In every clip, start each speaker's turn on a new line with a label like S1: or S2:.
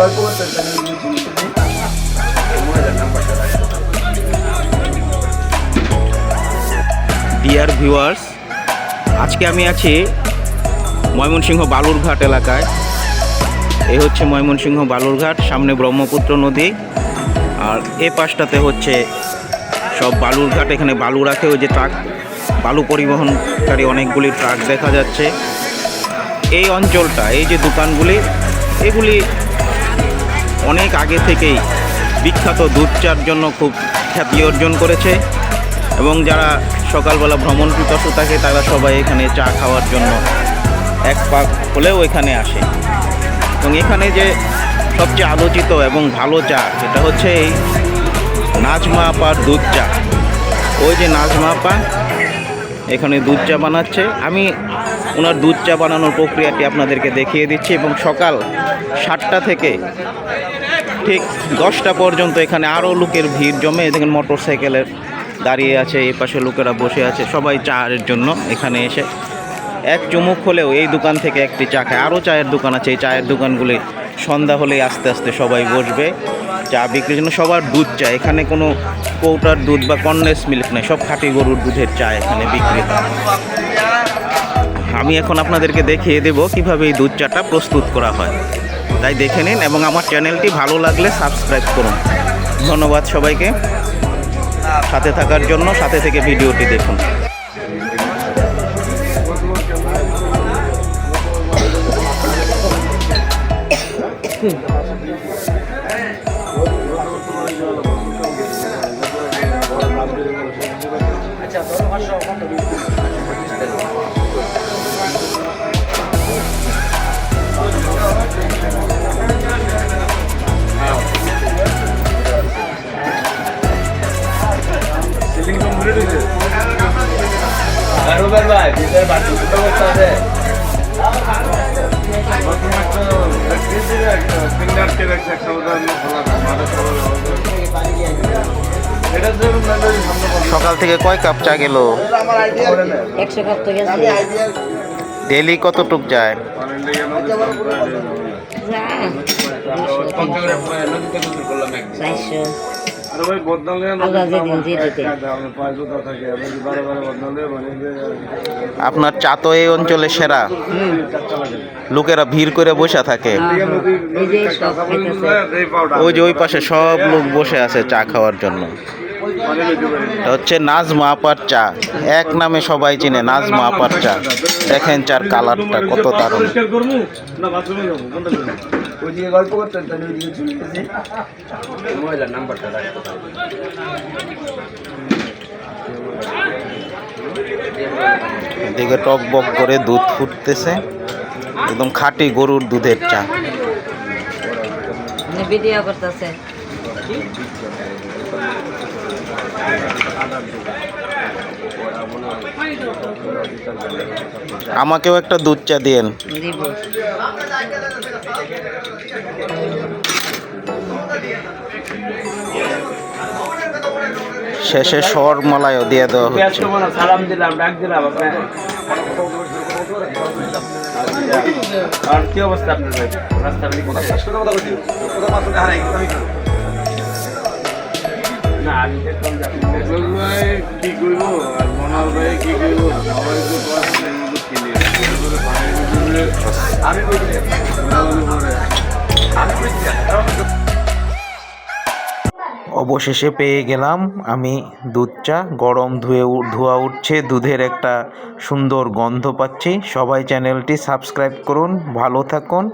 S1: গল্প করতেন তাহলে
S2: ডিয়ার ভিউয়ার্স আজকে আমি আছি ময়মনসিংহ বালুরঘাট এলাকায়। এই হচ্ছে ময়মনসিংহ বালুরঘাট, সামনে ব্রহ্মপুত্র নদী। আর এ পাশটাতে হচ্ছে সব বালুরঘাট, এখানে বালু রাখে ওই যে ট্রাক। বালু পরিবহনকারী অনেকগুলি ট্রাক দেখা যাচ্ছে। এই অঞ্চলটা, এই যে দোকানগুলি, এগুলি অনেক আগে থেকেই বিখ্যাত দুধ চার জন্য খুব খ্যাতি অর্জন করেছে এবং যারা সকালবেলা ভ্রমণ পিপাসু থাকে, তারা সবাই এখানে চা খাওয়ার জন্য এক পাক হলেও এখানে আসে। এবং এখানে যে সবচেয়ে আলোচিত এবং ভালো চা, সেটা হচ্ছে এই নাজমা আপার দুধ চা ওই যে নাজমা আপা এখানে দুধ চা বানাচ্ছে। আমি ওনার দুধ চা বানানোর প্রক্রিয়াটি আপনাদেরকে দেখিয়ে দিচ্ছি এবং সকাল সাতটা থেকে ঠিক দশটা পর্যন্ত এখানে আরও লোকের ভিড় জমে। দেখেন মোটর সাইকেলের দাঁড়িয়ে আছে, এই পাশে লোকেরা বসে আছে, সবাই চায়ের জন্য এখানে এসে। এক চুমুক হলেও এই দোকান থেকে একটি চা খায়। আরও চায়ের দোকান আছে, এই চায়ের দোকানগুলি সন্ধ্যা হলেই আস্তে আস্তে সবাই বসবে। চা বিক্রির জন্য সবার দুধ চা, এখানে কোনো কৌটার দুধ বা কন্ডেন্স মিল্ক নেই, সব খাঁটি গরুর দুধের চা এখানে বিক্রি হয়। আমি এখন আপনাদেরকে দেখিয়ে দেব কীভাবে এই দুধ চাটা প্রস্তুত করা হয়। তাই দেখে নিন এবং আমার চ্যানেলটি ভালো লাগলে সাবস্ক্রাইব করুন। ধন্যবাদ সবাইকে। সাথে থাকার জন্য সাথে থেকে ভিডিওটি দেখুন।
S1: রুবেল ভাই ভিতরে আছে
S2: সকাল থেকে কয় কাপ চা গেল?
S3: একশো কাপ তো গেছে।
S2: ডেলি কতটুক যায়?
S3: চারশো।
S2: আপনার চা তো এই অঞ্চলে সেরা। লোকেরা ভিড় করে বসে থাকে।
S3: এই যে সব খাইতেছে
S2: ওই যে ওই পাশে সব লোক বসে আছে চা খাওয়ার জন্য। হচ্ছে নাজমা আপার চা। এক নামে সবাই চিনে নাজমা আপার চা। দেখেন চার কালারটা কত দারুণ।
S1: ওইদিকে গল্প করতেন তাহলে ওইদিকে চলে গেছি মহিলার নাম্বারটা
S2: এদিকে টক বক করে দুধ ফুটতেছে। একদম খাঁটি গরুর দুধের চা।
S3: ভিডিও করতেছে।
S2: আমাকেও একটা দুধ চা দিয়েন। শেষে সর মালাইও দিয়ে দেওয়া হচ্ছে।
S1: সালাম দিলাম ডাক দিলাম আর কি অবস্থা আপনার ভাই রাস্তা
S2: অবশেষে পেয়ে গেলাম আমি দুধ চা। গরম ধুয়ে ধোয়া উঠছে, দুধের একটা সুন্দর গন্ধ পাচ্ছি। সবাই চ্যানেলটি সাবস্ক্রাইব করুন, ভালো থাকুন।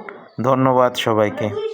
S2: ধন্যবাদ সবাইকে।